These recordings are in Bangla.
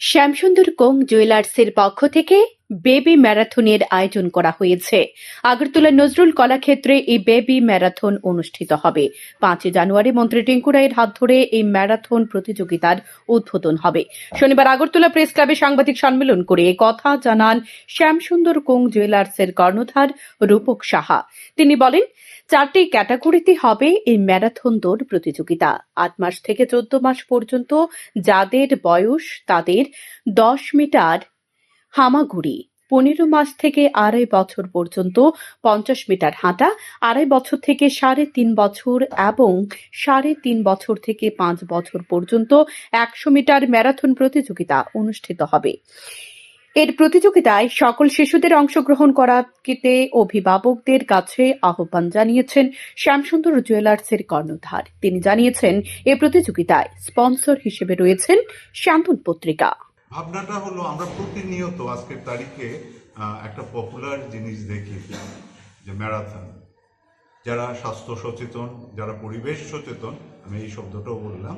শ্যামসুন্দর কোং জুয়েলার্সের পক্ষ থেকে বেবি ম্যারাথনের আয়োজন করা হয়েছে। আগরতলা নজরুল কলাক্ষেত্রে এই বেবি ম্যারাথন অনুষ্ঠিত হবে। পাঁচই জানুয়ারি মন্ত্রী টিঙ্কু রায়ের হাত ধরে এই ম্যারাথন প্রতিযোগিতার উদ্বোধন হবে। শনিবার আগরতলা প্রেস ক্লাবে সাংবাদিক সম্মেলন করে কথা জানান শ্যামসুন্দর কোং জুয়েলার্সের কর্ণধার রূপক সাহা। তিনি বলেন, চারটি ক্যাটাগরিতে হবে এই ম্যারাথন দৌড় প্রতিযোগিতা। আট মাস থেকে চোদ্দ মাস পর্যন্ত যাদের বয়স তাদের দশ মিটার হামাগুড়ি। পনেরো মাস থেকে আড়াই বছর পর্যন্ত পঞ্চাশ মিটার হাঁটা, আড়াই বছর থেকে সাড়ে তিন বছর এবং সাড়ে তিন বছর থেকে পাঁচ বছর পর্যন্ত একশো মিটার ম্যারাথন প্রতিযোগিতা অনুষ্ঠিত হবে। এর প্রতিযোগিতায় সকল শিশুদের অংশগ্রহণ করাতে অভিভাবকদের কাছে আহ্বান জানিয়েছেন শ্যামসুন্দর জুয়েলার্সের কর্ণধার। তিনি জানিয়েছেন, এ প্রতিযোগিতায় স্পন্সর হিসেবে রয়েছেন শান্তন পত্রিকা। ভাবনাটা হলো আমরা প্রতিনিয়ত আজকের তারিখে একটা পপুলার জিনিস দেখি, যে ম্যারাথন যারা স্বাস্থ্য সচেতন, যারা পরিবেশ সচেতন, আমি এই শব্দটাও বললাম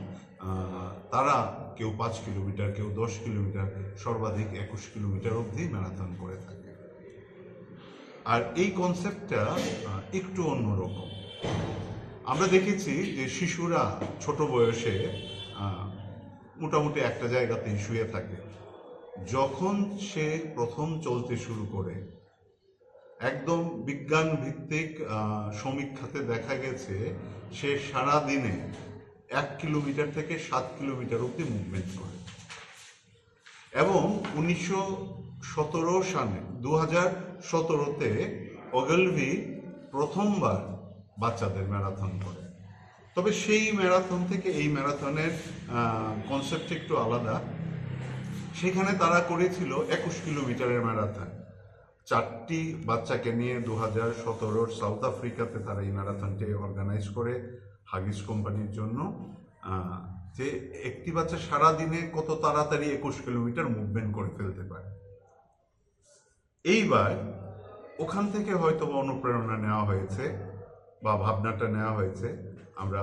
তারা কেউ পাঁচ কিলোমিটার, কেউ দশ কিলোমিটার, সর্বাধিক একুশ কিলোমিটার অবধি ম্যারাথন করে থাকে। আর এই কনসেপ্টটা একটু অন্যরকম। আমরা দেখেছি যে শিশুরা ছোট বয়সে মোটামুটি একটা জায়গাতেই শুয়ে থাকে। যখন সে প্রথম চলতে শুরু করে, একদম বিজ্ঞান ভিত্তিক সমীক্ষাতে দেখা গেছে, সে সারা দিনে এক কিলোমিটার থেকে সাত কিলোমিটার অব্দি মুভমেন্ট করে। এবং উনিশশো সতেরো সালে দু হাজার সতেরোতে অগলভি প্রথমবার বাচ্চাদের ম্যারাথন করে। তবে সেই ম্যারাথন থেকে এই ম্যারাথনের কনসেপ্ট একটু আলাদা। সেখানে তারা করেছিল একুশ কিলোমিটারের ম্যারাথন। চারটি বাচ্চাকে নিয়ে দু হাজার সতেরোর সাউথ আফ্রিকাতে তারা এই ম্যারাথনটি অর্গানাইজ করে হাগিস কোম্পানির জন্য। যে একটি বাচ্চা সারা দিনে কত তাড়াতাড়ি একুশ কিলোমিটার মুভমেন্ট করে ফেলতে পারে। এইবার ওখান থেকে হয়তো অনুপ্রেরণা নেওয়া হয়েছে। বা ভাবনাটা নেওয়া হয়েছে। আমরা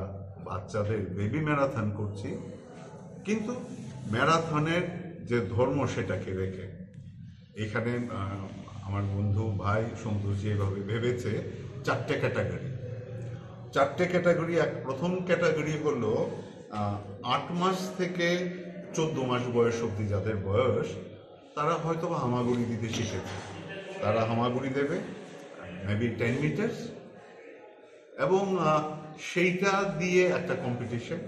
বাচ্চাদের বেবি ম্যারাথন করছি। কিন্তু ম্যারাথনের যে ধর্ম সেটাকে রেখে। এখানে আমার বন্ধু ভাই সন্তোষজি এভাবে ভেবেছে, চারটে ক্যাটাগরি চারটে ক্যাটাগরি এক প্রথম ক্যাটাগরি হলো আট মাস থেকে চোদ্দ মাস বয়স অবধি যাদের বয়স, তারা হয়তো হামাগুড়ি দিতে শিখেছে। তারা হামাগুড়ি দেবে মেবি টেন মিটার্স এবং সেইটা দিয়ে একটা কম্পিটিশন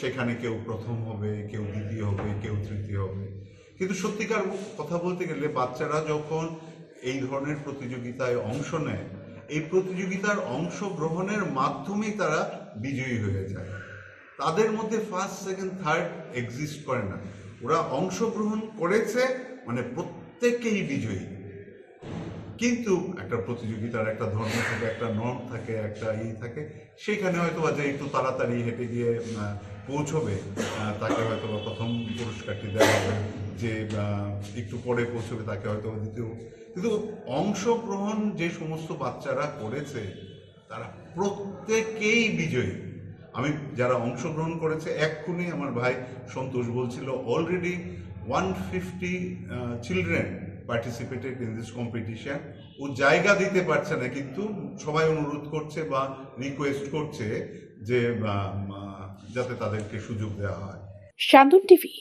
সেখানে কেউ প্রথম হবে, কেউ দ্বিতীয় হবে, কেউ তৃতীয় হবে। কিন্তু সত্যিকার কথা বলতে গেলে বাচ্চারা যখন এই ধরনের প্রতিযোগিতায় অংশ নেয়, এই প্রতিযোগিতার অংশগ্রহণের মাধ্যমেই তারা বিজয়ী হয়ে যায়। তাদের মধ্যে ফার্স্ট সেকেন্ড থার্ড এক্সিস্ট করে না। ওরা অংশগ্রহণ করেছে মানে প্রত্যেকেই বিজয়ী। কিন্তু একটা প্রতিযোগিতার একটা ধর্ম থাকে, একটা নর্ম থাকে, একটা ই থাকে। সেখানে হয়তো বা যে একটু তাড়াতাড়ি হেঁটে গিয়ে পৌঁছবে তাকে হয়তো বা প্রথম পুরস্কারটি দেওয়া হবে। যে একটু পরে পৌঁছবে, তাকে হয়তো দ্বিতীয়। কিন্তু অংশগ্রহণ যে সমস্ত বাচ্চারা করেছে, তারা প্রত্যেকেই বিজয়ী। আমি যারা অংশগ্রহণ করেছে, এক্ষুনি আমার ভাই সন্তোষ বলছিল already one fifty children participated in this competition ও জায়গা দিতে পারছে না, কিন্তু সবাই অনুরোধ করছে বা রিকোয়েস্ট করছে যে যাতে তাদেরকে সুযোগ দেওয়া হয়। শান্তন টিভি